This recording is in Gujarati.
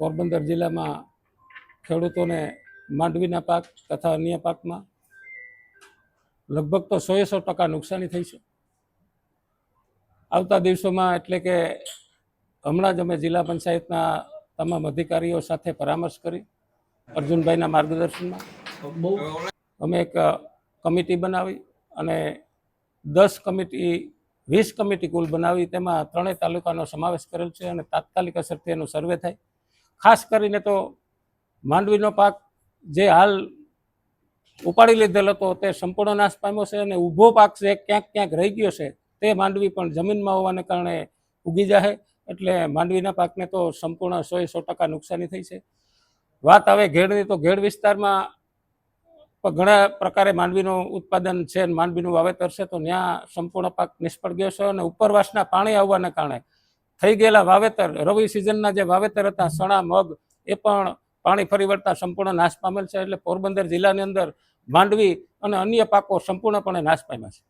પોરબંદર જિલ્લામાં ખેડૂતોને માંડવીના પાક તથા અન્ય પાકમાં લગભગ તો સો સો ટકા નુકસાની થઈ છે. આવતા દિવસોમાં એટલે કે હમણાં જ અમે જિલ્લા પંચાયતના તમામ અધિકારીઓ સાથે પરામર્શ કરી અર્જુનભાઈના માર્ગદર્શનમાં. અમે એક કમિટી બનાવી અને દસ કમિટી, વીસ કમિટી કુલ બનાવી, તેમાં ત્રણેય તાલુકાનો સમાવેશ કરેલ છે અને તાત્કાલિક અસરથી એનો સર્વે થાય. ખાસ કરીને તો માંડવીનો પાક જે હાલ ઉપાડી લીધેલ હતો, તે સંપૂર્ણ નાશ પામ્યો છે અને ઊભો પાક છે ક્યાંક ક્યાંક રહી ગયો છે, તે માંડવી પણ જમીનમાં હોવાને કારણે ઉગી જાય એટલે માંડવીના પાકને તો સંપૂર્ણ સો સો ટકા નુકસાની થઈ છે. વાત આવે ઘેડની, તો ઘેડ વિસ્તારમાં ઘણા પ્રકારે માંડવીનું ઉત્પાદન છે માંડવીનું વાવેતર છે, તો ત્યાં સંપૂર્ણ પાક નિષ્ફળ ગયો છે અને ઉપરવાસના પાણી આવવાના કારણે થઈ ગયેલા વાવેતર, રવિ સિઝનના જે વાવેતર હતા, સણા, મગ, એ પણ પાણી ફરી વળતા સંપૂર્ણ નાશ પામેલ છે. એટલે પોરબંદર જિલ્લાની અંદર માંડવી અને અન્ય પાકો સંપૂર્ણપણે નાશ પામ્યા છે.